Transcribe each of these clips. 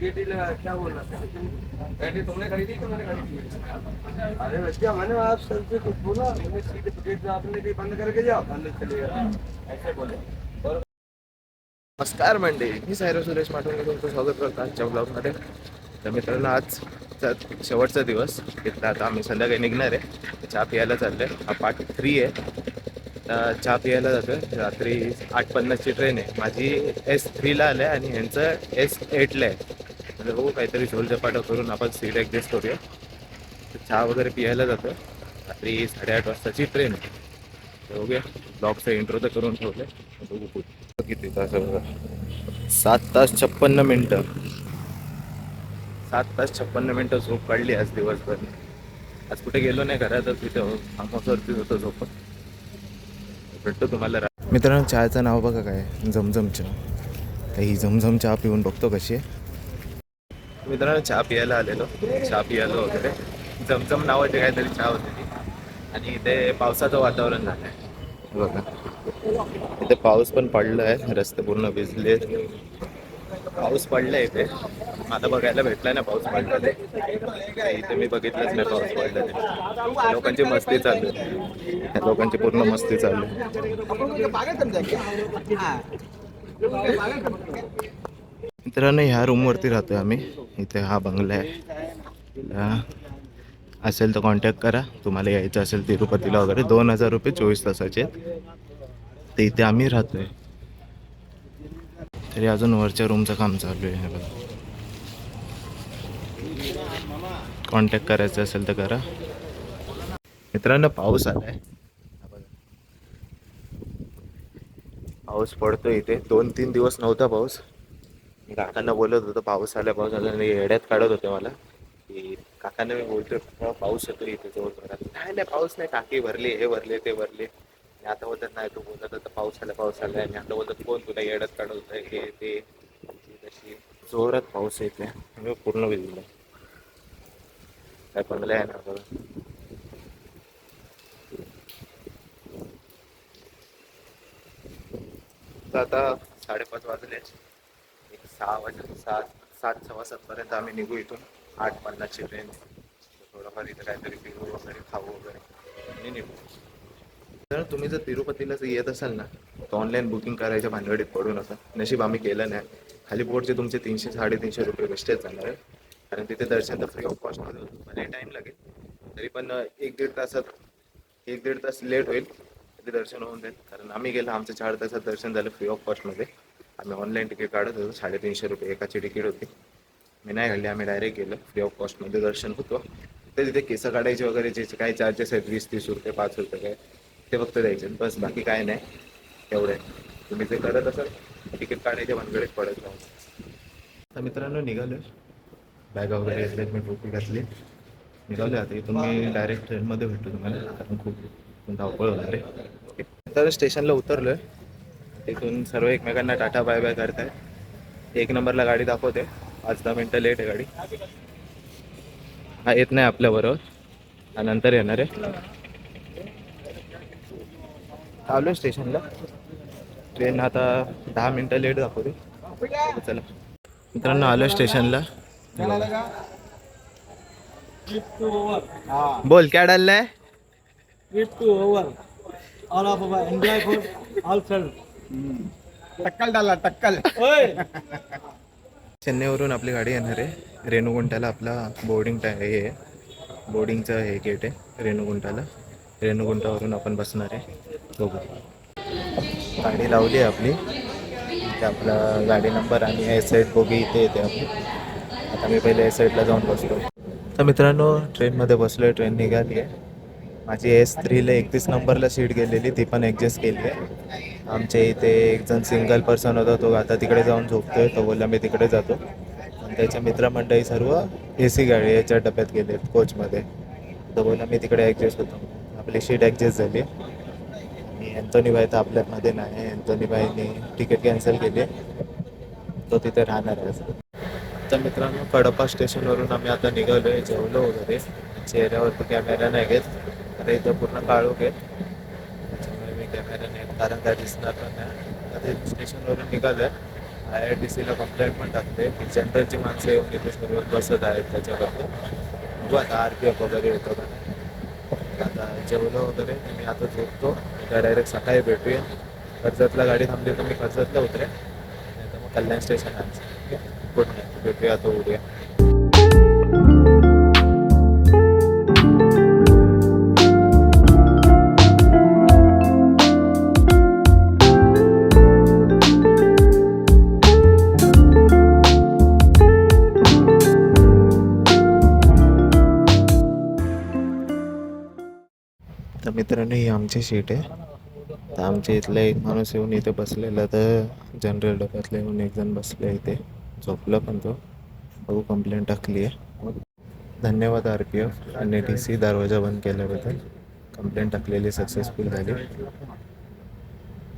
Getty क्या बोल रहा था गाड़ी तुमने खरीदी कि मैंने खरीदी? अरे भैया मैंने आप सर से कुछ बोला। मैंने सीधे गेट आपने भी बंद करके जाओ अंदर चले गया ऐसे बोले। और नमस्कार मंडळी मी सायरा सुरेश माटोंगे तुमचं स्वागत करतो आजच्या ब्लॉगमध्ये. तर मित्रांनो आजचा शेवटचा दिवस. तिथला आता आम्ही संध्याकाळी निघणार आहे. चहा प्यायला चाललोय. हा पार्ट थ्री आहे. आता चहा प्यायला जातोय. रात्री आठ पन्नासची ट्रेन आहे. माझी एस थ्रीला आलं आहे आणि ह्यांचं एस एटला आहे. म्हणजे हो काहीतरी झोलझपाटा करून आपण सीट ॲडजस्ट करूया. तर चहा वगैरे पियायला जातो रात्री साडेआठ वाजताची ट्रेन आहे. तर बघूया. ब्लॉगचा इंट्रो तर करून ठेवलं बघू पुढे. किती तास बघा. सात तास छप्पन्न मिनटं. सात तास छप्पन्न मिनटं झोप काढली आज दिवसभर. आज कुठे गेलो नाही घरातच तिथं. फार्महाऊसवरतीच होतं झोप. भेटतो तुम्हाला मित्रांनो चहाचं नाव बघा काय. झमझम चहा तर ही झमझम चहा पिऊन बघतो कशी आहे मित्रांनो चहा पियायला आलेलो. चहा पियालो वगैरे. झमझम नावाची काहीतरी चहा होती ती. आणि इथे पावसाचं वातावरण झालं आहे बघा. इथे पाऊस पण पडला आहे रस्ते पूर्ण भिजले पाऊस पडला इथे. आता बघायला भेटला ना पाऊस पडला ते इथे मी बघितलंच नाही पाऊस पडला ते लोकांची मस्ती चालू आहे. लोकांची पूर्ण मस्ती चालू आहे. मित्रांनो ह्या रूमवरती राहतोय आम्ही. इथे हा बंगला आहे. असेल तर कॉन्टॅक्ट करा. तुम्हाला यायचं असेल तिरुपतीला वगैरे. दोन हजार रुपये चोवीस तासाचे आहेत. ते इथे आम्ही राहतोय. तरी अजून वरच्या रूमचं काम चालू आहे. बघा. कॉन्टॅक्ट करायचं असेल तर करा. मित्रांनो पाऊस आला आहे पाऊस पडतो इथे. दोन तीन दिवस नव्हता पाऊस. मी काकांना बोलत होतो पाऊस आला पाऊस आला आणि येड्यात काढत होते मला. की काकांना मी बोलतो पाऊस येतो इथे जवळ घरात नाही नाही पाऊस नाही. टाकी भरली हे भरले ते भरले. आता बोलत नाही तू बोलत होता पाऊस आला पाऊस आला आणि आता बोलत कोण तुला येड्यात काढत होतं? हे ते तशी. जोरात पाऊस येते मी पूर्ण भिजलो. काय बंगला आहे ना बघा तर आता साडेपाच वाजले. एक सहा वाजे सात सात सव्वा सातपर्यंत आम्ही निघू इथून. आठ पन्नासची ट्रेन थोडंफार इथं काहीतरी पिऊ वगैरे खाऊ वगैरे. आणि निघू. तर तुम्ही जर तिरुपतीला जर येत असाल ना तर ऑनलाईन बुकिंग करायच्या भानगडीत पडू नका. नशीब आम्ही केलं नाही. खाली बोर्डचे तुमचे तीनशे साडेतीनशे रुपये वेस्टेज जाणार आहे. कारण तिथे दर्शन तर फ्री ऑफ कॉस्टमध्ये होतं. भले टाईम लागेल. तरी पण एक दीड तासात एक दीड तास लेट होईल. तिथे दर्शन होऊन जाईल. कारण आम्ही गेलो आमचं चार तासात दर्शन झालं फ्री ऑफ कॉस्टमध्ये आम्ही ऑनलाईन तिकीट काढत होतो. साडेतीनशे रुपये एकाची तिकीट होती. मी नाही घडली आम्ही डायरेक्ट गेलो. फ्री ऑफ कॉस्टमध्ये दर्शन होतो. ते तिथे केस काढायचे वगैरे जे काही चार्जेस आहेत वीस तीस रुपये पाच रुपये काय ते फक्त द्यायचे. बस बाकी काय नाही. एवढे तुम्ही जे करत असाल तिकीट काढायच्या भानगडीत पडत राहू तर मित्रांनो निघालो बॅगा वगैरे घेतल्यात मी टोपी घातली. निघाले आता इथून मी डायरेक्ट ट्रेनमध्ये भेटतो तुम्हाला. कारण खूप धावपळ होणार आहे. तर स्टेशनला उतरलो आहे तिथून सर्व एकमेकांना टाटा बाय बाय करताय. एक नंबरला गाडी दाखवते. पाच दहा मिनटं लेट आहे गाडी. हा येत नाही आपल्याबरोबर. हा नंतर येणार आहे. आलो स्टेशनला ट्रेन आता दहा मिनटं लेट दाखवते. चला. मित्रांनो आलो स्टेशनला बोल क्या डाललाय trip to overall of enjoy for all friend टक्कल डाला टक्कल. चेन्नईवरून आपली गाडी येणार आहे. रेणुगुंटाला आपला बोर्डिंग टाय हे आहे. बोर्डिंगचं हे गेट आहे रेणुगुंटाला. रेणुगुंटावरून आपण बसणार आहे. बघू. गाडी लावली आहे आपली. आपला गाडी नंबर आणि एस साईड बोगी इथे येते आपली. आम्ही पहिले एस साईडला जाऊन बसलो. तर मित्रांनो ट्रेनमध्ये बसलो आहे ट्रेन निघाली आहे माझी एस थ्रीला एकतीस नंबरला सीट गेलेली ती पण ॲडजस्ट केली आहे आमच्या इथे एक जण सिंगल पर्सन होता तो आता तिकडे जाऊन झोपतोय तो बोलला मी तिकडे जातो. आणि त्याच्या मित्रमंडळी सर्व ए सी गाडी याच्या डब्यात गेलेत कोचमध्ये तो बोलला मी तिकडे ॲडजस्ट होतो. आपली सीट ॲडजस्ट झाली. आणि अँथोनी भाई तर आपल्यामध्ये नाही अँथोनी भाईनी तिकीट कॅन्सल केली. तो तिथे राहणार आहे तर मित्रांनो कडप्पा स्टेशनवरून आम्ही आता निघालो आहे जेवलो वगैरे. चेहऱ्यावर तर कॅमेरा नाही घेत आता इथं पूर्ण काळोख आहे. त्याच्यामुळे मी कॅमेरा नाही कारण काय दिसणार पण नाही. आता स्टेशनवरून निघालो आहे आय आर टी सीला कंप्लेंट पण टाकते की जनरलची माणसं येऊन इथे सर्व बसत आहेत त्याच्याबद्दल बघू आता आर पी एफ वगैरे येतो का आता जेवलं वगैरे. मी आता झोपतो. त्या डायरेक्ट सकाळी भेटूया. कर्जतला गाडी थांबली तर मी कर्जतला उतरेन. नाही तर मग कल्याण स्टेशन आहे गुड भेटूया आता उद्या. तर मित्रांनो ही आमची सीट आहे. तर आमच्या इथला एक माणूस येऊन इथे बसलेला तर जनरल डब्यातला येऊन एक जण बसले इथे. झोपला पण तो. बघू कंप्लेंट टाकली आहे. धन्यवाद आर पी एफ आणि टी सी दरवाजा बंद केल्याबद्दल. कंप्लेंट टाकलेली सक्सेसफुल झाली.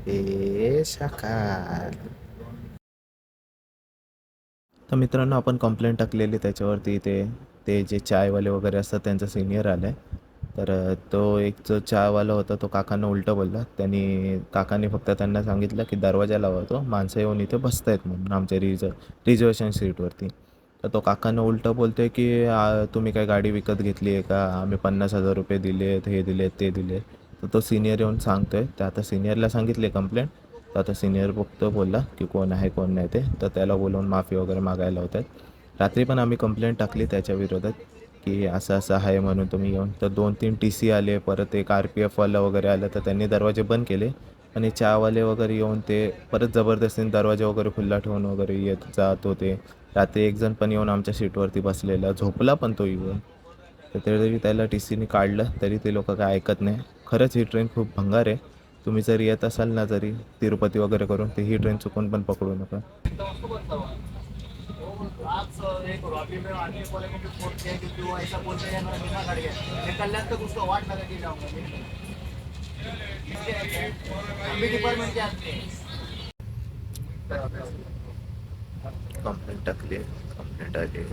ए शाखा तर मित्रांनो आपण कंप्लेंट टाकलेली त्याच्यावरती ते ते जे चायवाले वगैरे असतात त्यांचा सिनियर आला आहे तर तो एक जो चहावाला होता तो काकांना उलटं बोलला. त्यांनी काकांनी फक्त त्यांना सांगितलं की दरवाजा लावा तो. माणसं येऊन इथे बसत आहेत म्हणून आमच्या रिज रिझर्वेशन सीटवरती. तर तो काकांना उलटं बोलतो आहे की तुम्ही काय गाडी विकत घेतली आहे का? आम्ही पन्नास हजार रुपये दिलेत हे दिलेत ते दिले तर तो सिनियर येऊन सांगतोय. तर आता सिनियरला सांगितले कंप्लेंट. तर आता सिनियर बघतो बोलला की कोण आहे कोण नाही ते. तर त्याला बोलवून माफी वगैरे मागायला होतात रात्री पण आम्ही कंप्लेंट टाकली त्याच्या विरोधात. की असं असं आहे म्हणून तुम्ही येऊन. तर दोन तीन टी सी आले परत एक आर पी एफवाला वगैरे आलं तर त्यांनी दरवाजे बंद केले. आणि चहावाले वगैरे येऊन ते परत जबरदस्तीने दरवाजे वगैरे खुल्ला ठेवून वगैरे येत जात होते. रात्री एक जण पण येऊन आमच्या सीटवरती बसलेला झोपला पण तो येऊन. तर तरी त्याला टी सीने काढलं तरी ते लोक काय ऐकत नाही. खरंच ही ट्रेन खूप भंगार आहे. तुम्ही जर येत असाल ना जरी तिरुपती वगैरे करून तर ही ट्रेन चुकून पण पकडू नका. आज एक रॉबी में आदमी बोले कि फ़ोन किया क्योंकि वो ऐसा बोलते हैं मेरा बिना खड़ गया। मैं कल्याण तक उसको वाट लगा के जाऊँगा हम भी डिपार्टमेंट के आदमी हैं? कंप्लेंट टाकली कंप्लेंट आली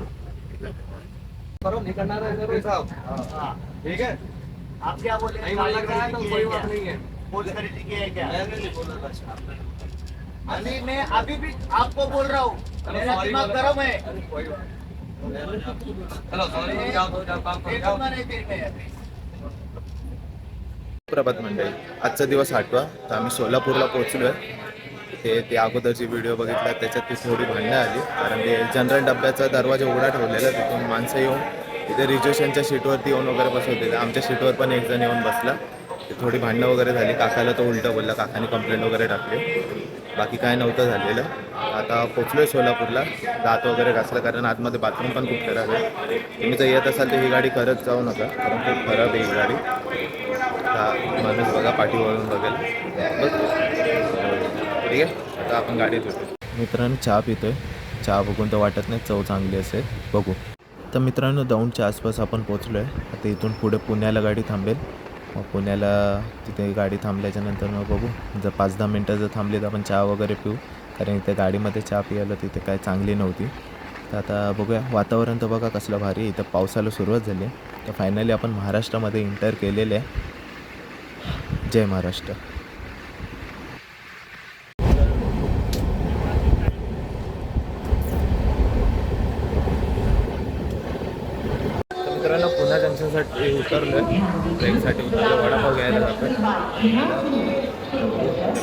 करो नहीं करना साहब हाँ ठीक है? आप क्या बोले? नहीं लग रहा है तो कोई बात नहीं है। फ़ोन खरीदी की है क्या? मैंने नहीं बोला था। अभी मैं अभी भी आपको बोल रहा हूँ. मेरा दिमाग। गर्म है। चलो सॉरी जाओ दो चार काम करो जाओ देखूंगा नहीं फिर मैं अभी प्रभात मंडळी. आजचा दिवस आठवा. तर आम्ही सोलापूरला पोहोचलो आहे ते ते अगोदरची व्हिडिओ बघितला त्याच्यात ती थोडी भांडणं आली. कारण ते जनरल डब्याचा दरवाजा उघडा ठेवलेला तिथून माणसं येऊन तिथे रिजर्वेशनच्या सीटवरती येऊन वगैरे बसवते. आमच्या सीटवर पण एक जण येऊन बसला. ते थोडी भांडणं वगैरे झाली. काकाला तो उलटं बोलला. काकाने कंप्लेंट वगैरे टाकली. बाकी काय नव्हतं झालेलं. आता पोचलोय सोलापूरला. दात वगैरे घासलं कारण आतमध्ये बाथरूम पण खूप खराब आहे. तुम्ही जर येत असाल तर ही गाडी करत जाऊ नका. कारण खूप खराब आहे ही गाडी. आता माणूस बघा पाठीवरून बघेल. बघ. ठीक आहे? आता आपण गाडीत होतो मित्रांनो चहा पितो आहे चहा बघून तर वाटत नाही चव चांगली असेल. बघू. तर मित्रांनो दौंडच्या आसपास आपण पोचलो आहे आता इथून पुढे पुण्याला गाडी थांबेल. मग पुण्याला तिथे गाडी थांबल्याच्यानंतर मग बघू. जर पाच दहा मिनटं जर थांबली तर आपण चहा वगैरे पिऊ. कारण इथे गाडीमध्ये चहा पियाला तिथे काय चांगली नव्हती. तर आता बघूया. वातावरण तर बघा कसलं भारी इथं पावसाला सुरुवात झाली तर फायनली आपण महाराष्ट्रामध्ये इंटर केलेले आहे. जय महाराष्ट्र तर मित्रांनो पुन्हा जंक्शनसाठी उतरलो. ट्रेकसाठी उतरलो. वडापाव घ्यायला आपण.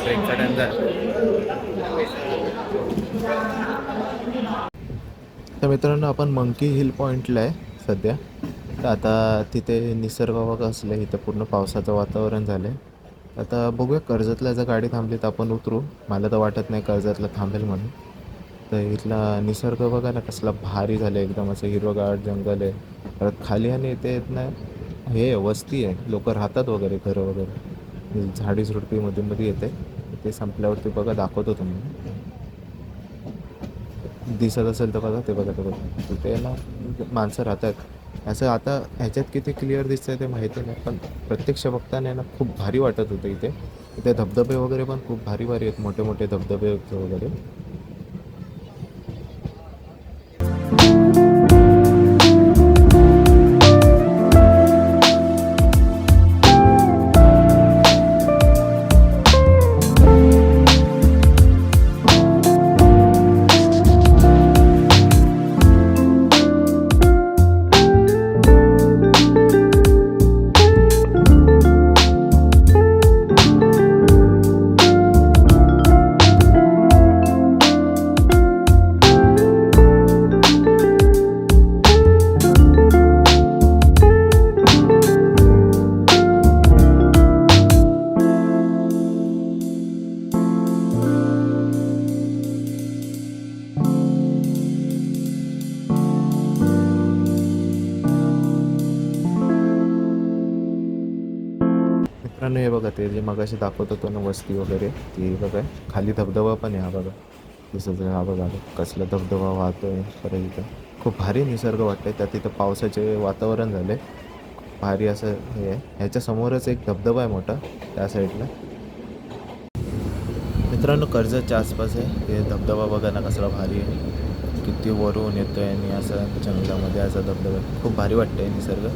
ट्रेनचा तर मित्रांनो आपण मंकी हिल पॉईंटला आहे सध्या. तर आता तिथे निसर्ग वगैरे असलं इथं पूर्ण पावसाचं वातावरण झालं आहे आता बघूया कर्जतला जर गाडी थांबली तर आपण उतरू. मला तर वाटत नाही कर्जतला थांबेल म्हणून. तर इथला निसर्ग बघा ना कसला भारी झालं एकदम असं हिरवगार जंगल आहे. परत खाली आणि इथे येत नाही. हे आहे, वस्ती आहे. लोक राहतात वगैरे घरं वगैरे. झाडी झुडपी मध्ये येते. ते संपल्यावरती बघा दाखवतो तुम्ही दिसत असेल तर बघा ते बघा ते बघा. तिथे ना माणसं राहतात. असं आता ह्याच्यात किती क्लिअर दिसतंय ते माहिती नाही पण प्रत्यक्ष बघताना ना खूप भारी वाटत होतं इथे. इथे धबधबे वगैरे पण खूप भारी भारी आहेत. मोठे मोठे धबधबे वगैरे. दाखवत होतो ना वस्ती वगैरे. ती बघा खाली धबधबा पण आहे हा बघा. दिसत हा बघा कसला धबधबा वाहतोय. परत इथं. खूप भारी निसर्ग वाटतंय. त्यात तिथं पावसाचे वातावरण झालंय. भारी असं हे आहे. ह्याच्या समोरच एक धबधबा आहे मोठा त्या साईडला. मित्रांनो कर्जतच्या आसपास आहे. हे धबधबा बघा ना कसला भारी आहे. किती वरून येतोय आणि असं जंगलामध्ये असा धबधबा खूप भारी वाटतंय निसर्ग.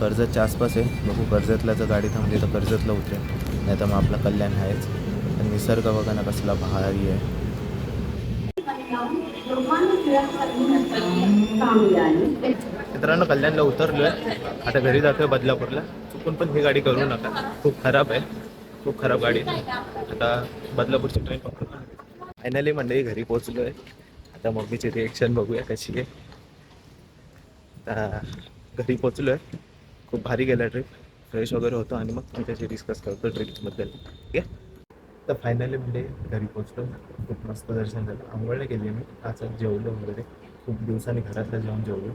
कर्जतच्या आसपास आहे. बघू कर्जतला जर गाडी थांबली तर कर्जतला उतरेल. नाही तर मग आपलं कल्याण आहेच. आणि निसर्ग बघा ना कसला भारी आहे. मित्रांनो कल्याणला उतरलोय. आता घरी जातोय बदलापूरला. चुकून पण ही गाडी करू नका. खूप खराब आहे. खूप खराब गाडी आता बदलापूरची ट्रेन पकडतो फायनली मंडळी घरी पोहोचलोय. आता मम्मीची रिएक्शन बघूया कशी आहे. आता घरी पोहोचलोय. खूप भारी गेला ट्रिप फ्रेश वगैरे होतो आणि मग तुमच्याशी डिस्कस करतो ट्रिप्सबद्दल ठीक आहे तर फायनली म्हणजे घरी पोहोचलो. खूप मस्त दर्शन झालं. आंघोळ गेली केली मी असं जेवलो वगैरे. खूप दिवसांनी घरातलं जेवण जेवलो.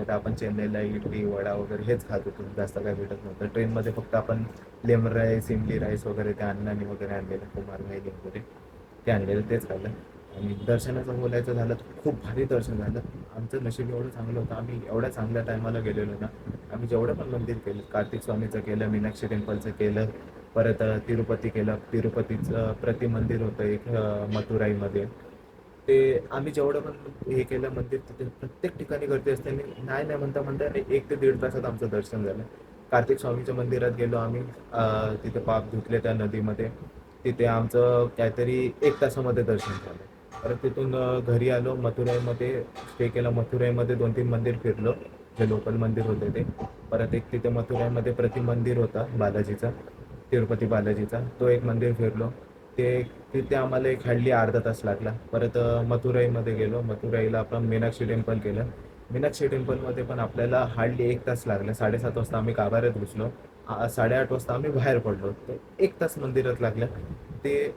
आता आपण चेन्नईला इडली वडा वगैरे हेच खात होतो. जास्त काय भेटत नव्हतं. ट्रेनमध्ये फक्त आपण लेमन राईस इमली राईस वगैरे त्या अण्णांनी वगैरे आणलेलं कुमार भाईने वगैरे ते आणलेलं तेच खाल्लं. आणि दर्शनाचं बोलायचं झालं तर खूप भारी दर्शन झालं. आमचं नशीब एवढं चांगलं होतं. आम्ही एवढ्या चांगल्या टायमाला गेलेलो ना. आम्ही जेवढं पण मंदिर केलं कार्तिक स्वामीचं केलं मीनाक्षी टेम्पलचं केलं परत तिरुपती केलं. तिरुपतीचं प्रतिमंदिर होतं एक मथुराईमध्ये. ते आम्ही जेवढं पण हे केलं मंदिर तिथे प्रत्येक ठिकाणी गर्दी असते. आणि नाही नाही म्हणता म्हणता एक ते दीड तासात आमचं दर्शन झालं. कार्तिक स्वामीच्या मंदिरात गेलो आम्ही तिथे पाप धुतले त्या नदीमध्ये. तिथे आमचं काहीतरी एक तासामध्ये दर्शन झालं. परत तिथून घरी आलो मथुराईमध्ये स्टे केला. मथुराईमध्ये दोन तीन मंदिर फिरलो. जे लोकल मंदिर होते ते. परत एक तिथे मथुराईमध्ये प्रति मंदिर होता बालाजीचा तिरुपती बालाजीचा. तो एक मंदिर फिरलो. ते तिथे आम्हाला एक हार्डली अर्धा तास लागला. परत मथुराईमध्ये गेलो. मथुराईला आपण मीनाक्षी टेम्पल केलं. मीनाक्षी टेम्पलमध्ये पण आपल्याला हार्डली एक तास लागला. साडेसात वाजता आम्ही गाभाऱ्यात घुसलो. साडेआठ वाजता आम्ही बाहेर पडलो. तर एक तास मंदिरात लागलं. ते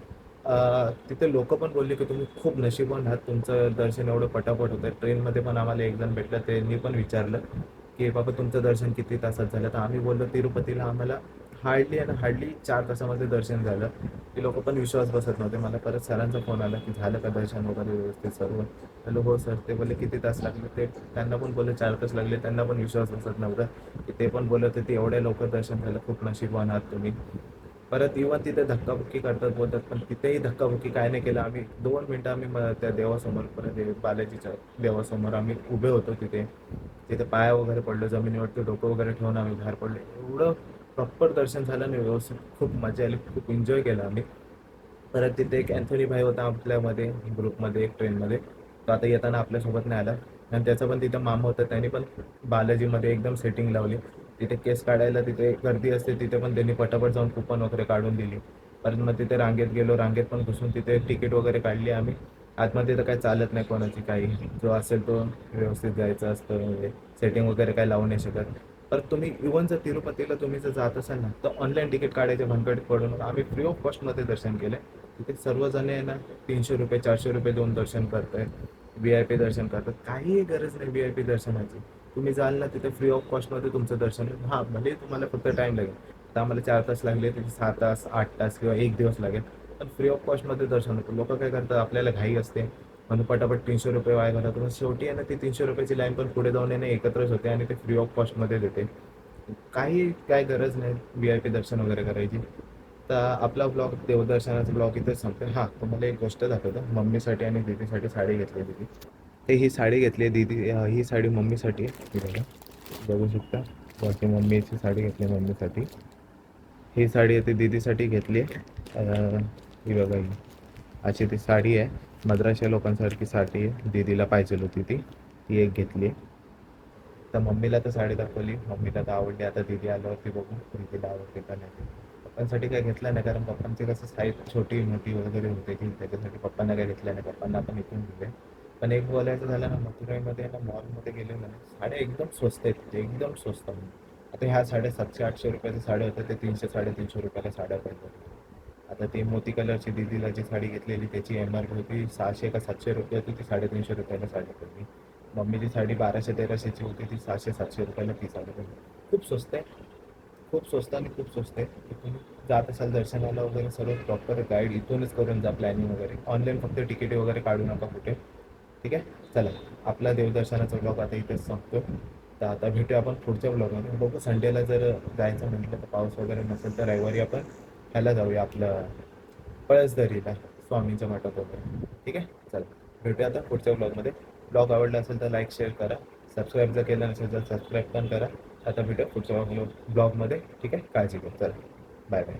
तिथे लोक पण बोलले की तुम्ही खूप नशीबवान आहात तुमचं दर्शन एवढं पटापट होतं. ट्रेनमध्ये पण आम्हाला एक जण भेटलं त्यांनी पण विचारलं की बाबा तुमचं दर्शन किती तासात झालं? तर आम्ही बोललो तिरुपतीला आम्हाला हार्डली आणि हार्डली चार तासामध्ये दर्शन झालं. ते लोक पण विश्वास बसत नव्हते. मला परत सरांचा फोन आला की झालं का दर्शन वगैरे व्यवस्थित सर्व? हॅलो हो सर ते बोलले किती तास लागले? ते त्यांना पण बोलले चार तास लागले. त्यांना पण विश्वास बसत नव्हता. की ते पण बोलत होते एवढ्या लवकर दर्शन झालं खूप नशीबवान आहात तुम्ही. परत इव्हन तिथे धक्काबुक्की करतात बोलतात पण तिथेही धक्काबुक्की काय नाही केलं. आम्ही दोन मिनटं आम्ही म- त्या देवासमोर परत बालाजीच्या देवासमोर आम्ही उभे होतो तिथे. तिथे पाया वगैरे पडलो जमिनीवरती डोकं वगैरे ठेवून आम्ही बाहेर पडलो. एवढं प्रॉपर दर्शन झालं आणि व्यवस्थित खूप मजा आली खूप एन्जॉय केलं आम्ही. परत तिथे एक अँथोनी भाई होता आपल्यामध्ये ग्रुपमध्ये एक ट्रेनमध्ये. तो आता येताना आपल्यासोबत नाही आला. आणि त्याचा पण तिथं मामा होता त्यांनी पण बालाजीमध्ये एकदम सेटिंग लावली. तिथे केस काढायला तिथे गर्दी असते तिथे पण त्यांनी पटापट जाऊन कुपन वगैरे काढून दिली. परत मग तिथे रांगेत गेलो रांगेत पण घुसून तिथे तिकीट वगैरे काढली आम्ही. आतमध्ये तर काही चालत नाही कोणाची काही. जो असेल तो व्यवस्थित जायचं असतं म्हणजे सेटिंग वगैरे काही लावू नाही शकत. परत तुम्ही इव्हन जर तिरुपतीला तुम्ही जर जात असाल ना तर ऑनलाईन तिकीट काढायचे भानगडीत पडून आम्ही फ्री ऑफ कॉस्टमध्ये दर्शन केले तिथे सर्वजण आहे ना तीनशे रुपये चारशे रुपये देऊन दर्शन करतायत. व्ही आय पी दर्शन करतात. काहीही गरज नाही व्ही आय पी दर्शनाची. तुम्ही जाल ना तिथे फ्री ऑफ कॉस्टमध्ये तुमचं दर्शन हां भले तुम्हाला फक्त टाईम लागेल. तर आम्हाला चार तास लागले तिथे सहा तास आठ तास किंवा एक दिवस लागेल. पण फ्री ऑफ कॉस्टमध्ये दर्शन होतं. लोक काय करतात आपल्याला घाई असते. म्हणून पटापट तीनशे रुपये वाया घालतात पण शेवटी आहे ना ती तीनशे रुपयाची लाईन पण पुढे जाऊन येणे एकत्रच होते आणि ते फ्री ऑफ कॉस्टमध्ये देते. काही काय गरज नाही व्ही आय पी दर्शन वगैरे करायची. तर आपला ब्लॉग देवदर्शनाचा ब्लॉग इथेच संपते हां तुम्हाला एक गोष्ट दाखवतो. मम्मीसाठी आणि दीदीसाठी साडी घेतली दिदी ते ही साडी घेतली आहे दीदी ही साडी मम्मीसाठी. आहे. बघा बघू शकता. बाकी मम्मीची साडी घेतली आहे मम्मीसाठी. ही साडी आहे ती दीदीसाठी घेतली आहे. ही बघा ही. अशी ती साडी आहे. मद्राशा लोकांसारखी साडी आहे. दीदीला पाहिजे होती ती. ती एक घेतली आहे. तर मम्मीला तर साडी दाखवली. मम्मीला तर आवडली. आता दीदी आल्यावरती बघू दीदीला आवडते का नाही पप्पांसाठी काय घेतलं नाही कारण पप्पांची कसं साईज छोटी मोठी वगैरे होते की त्याच्यासाठी पप्पांना काय घेतलं नाही. पप्पांना आपण इथून दिले पण एक बोलायचं झालं ना मथुराईमध्ये ना मॉलमध्ये गेले ना साड्या एकदम स्वस्त आहेत तिथे, एकदम स्वस्त आता ह्या साड्या सातशे आठशे रुपयाच्या साड्या होत्या ते तीनशे साडेतीनशे रुपयाला साड्या पाहिजे आता ती मोती कलरची दिदीला जी साडी घेतलेली त्याची एम आर पी होती सहाशे का सातशे रुपये होती ती साडेतीनशे रुपयाला साडी पडली. मम्मीची साडी बाराशे तेराशेची होती ती सहाशे सातशे रुपयाला ती साडी पडली. खूप स्वस्त आहे. खूप स्वस्त आणि खूप स्वस्त आहे. तुम्ही जात असाल दर्शनाला वगैरे सर्व प्रॉपर गाईड इथूनच करून जा प्लॅनिंग वगैरे. ऑनलाईन फक्त तिकिटे वगैरे काढू नका कुठे. ठीक आहे? चला आपला देवदर्शनाचा ब्लॉग आता इथेच संपतो. तर आता भेटूया आपण पुढच्या ब्लॉगमध्ये बघू संडेला जर जायचं म्हटलं तर पाऊस वगैरे नसेल तर रविवारी आपण ह्याला जाऊया आपलं पळसदरीला स्वामींच्या मठात वगैरे. ठीक आहे? चला भेटूया आता पुढच्या ब्लॉगमध्ये ब्लॉग आवडला असेल तर लाईक शेअर करा. सबस्क्राईब जर केलं नसेल तर सबस्क्राईब पण करा. आता भेटूया पुढच्या ब्लॉगमध्ये ठीक आहे? काळजी घ्या चला बाय बाय